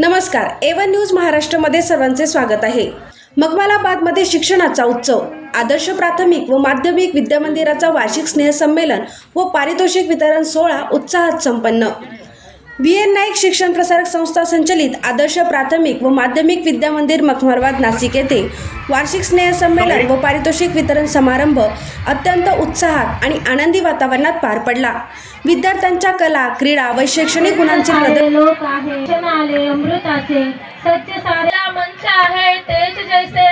नमस्कार A1 news महाराष्ट्रामध्ये सर्वांचे स्वागत आहे. मगमालाबादमध्ये शिक्षणाचा उत्सव. आदर्श प्राथमिक व माध्यमिक विद्यामंदिराचा वार्षिक स्नेहसंमेलन व पारितोषिक वितरण सोहळा उत्साहात संपन्न. व्ही एन नाईक शिक्षण प्रसारक संस्था संचलित आदर्श प्राथमिक व माध्यमिक विद्यामंदिर मखमरवाद नाशिक येथे. वार्षिक स्नेहसंमेलन व पारितोषिक वितरण समारंभ अत्यंत उत्साहात आणि आनंदी वातावरणात पार पडला. विद्यार्थ्यांच्या कला क्रीडा व शैक्षणिक गुणांचे मदत लोक आहे अमृताचे सत्य सारा मंच आहे तेज जैसे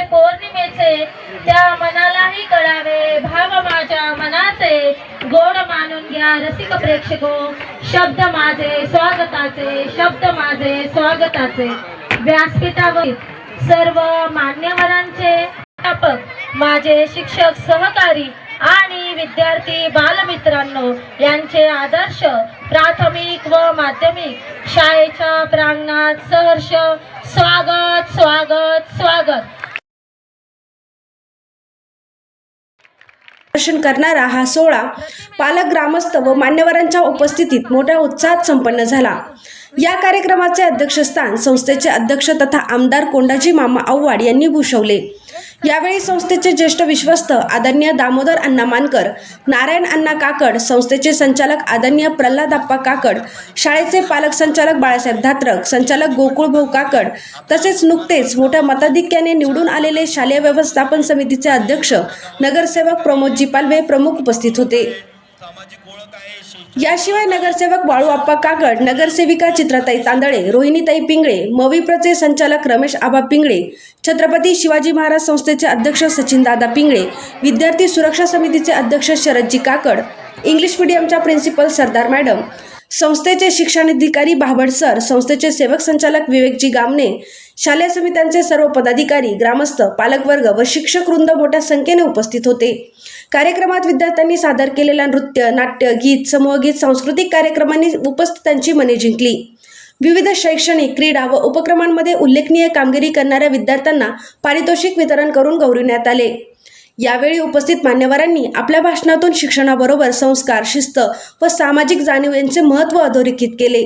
मानून रसिक प्रेक्षको शब्द माझे स्वागताचे शब्द माझे स्वागताचे. व्यासपीठावर सर्व मान्यवरांचे अध्यापक माझे शिक्षक सहकारी आणि विद्यार्थी बालमित्रांनो यांचे आदर्श प्राथमिक व माध्यमिक शाळेच्या प्रांगणात सहर्ष स्वागत स्वागत स्वागत. दर्शन करणारा हा सोहळा पालक ग्रामस्थ व मान्यवरांच्या उपस्थितीत मोठ्या उत्साहात संपन्न झाला. या कार्यक्रमाचे अध्यक्षस्थान संस्थेचे अध्यक्ष तथा आमदार कोंडाजी मामा आव्हाड यांनी भूषवले. यावेळी संस्थेचे ज्येष्ठ विश्वस्त आदरणीय दामोदर अण्णा मानकर नारायण अण्णा काकड संस्थेचे संचालक आदरणीय प्रल्हाद अप्पा काकड शाळेचे पालक संचालक बाळासाहेब धात्रक संचालक गोकुळ भाऊ काकड तसेच नुकतेच मोठ्या मताधिक्याने निवडून आलेले शालेय व्यवस्थापन समितीचे अध्यक्ष नगरसेवक प्रमोदजी पालवे प्रमुख उपस्थित होते. याशिवाय नगरसेवक बाळू आप्पा काकड नगरसेविका चित्रताई तांदळे रोहिणीताई पिंगळे मविप्रचे संचालक रमेश आबा पिंगळे छत्रपती शिवाजी महाराज संस्थेचे अध्यक्ष सचिनदादा पिंगळे विद्यार्थी सुरक्षा समितीचे अध्यक्ष शरदजी काकड इंग्लिश मीडियमच्या प्रिन्सिपल सरदार मॅडम संस्थेचे शिक्षणाधिकारी बाबड सर संस्थेचे सेवक संचालक विवेकजी गामणे शालेय समित्यांचे सर्व पदाधिकारी ग्रामस्थ पालकवर्ग व शिक्षक वृंद मोठ्या संख्येने उपस्थित होते. कार्यक्रमात विद्यार्थ्यांनी सादर केलेला नृत्य नाट्य गीत समूहगीत सांस्कृतिक कार्यक्रमांनी उपस्थितांची मने जिंकली. विविध शैक्षणिक क्रीडा व उपक्रमांमध्ये उल्लेखनीय कामगिरी करणाऱ्या विद्यार्थ्यांना पारितोषिक वितरण करून गौरविण्यात आले. यावेळी उपस्थित मान्यवरांनी आपल्या भाषणातून शिक्षणाबरोबर संस्कार शिस्त व सामाजिक जाणीव यांचे महत्त्व अधोरेखित केले.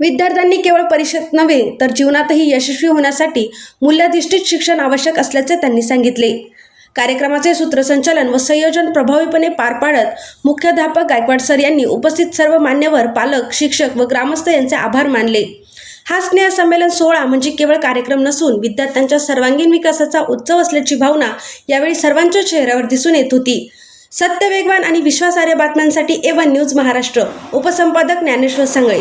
विद्यार्थ्यांनी केवळ परीक्षेत नव्हे तर जीवनातही यशस्वी होण्यासाठी मूल्याधिष्ठित शिक्षण आवश्यक असल्याचे त्यांनी सांगितले. कार्यक्रमाचे सूत्रसंचालन व संयोजन प्रभावीपणे पार पाडत मुख्याध्यापक गायकवाड सर यांनी उपस्थित सर्व मान्यवर पालक शिक्षक व ग्रामस्थ यांचे आभार मानले. हा स्नेह संमेलन सोहळा म्हणजे केवळ कार्यक्रम नसून विद्यार्थ्यांच्या सर्वांगीण विकासाचा उत्सव असल्याची भावना यावेळी सर्वांच्या चेहऱ्यावर दिसून येत होती. सत्य वेगवान आणि विश्वासार्ह बातम्यांसाठी ए वन न्यूज महाराष्ट्र. उपसंपादक ज्ञानेश्वर सांगळे.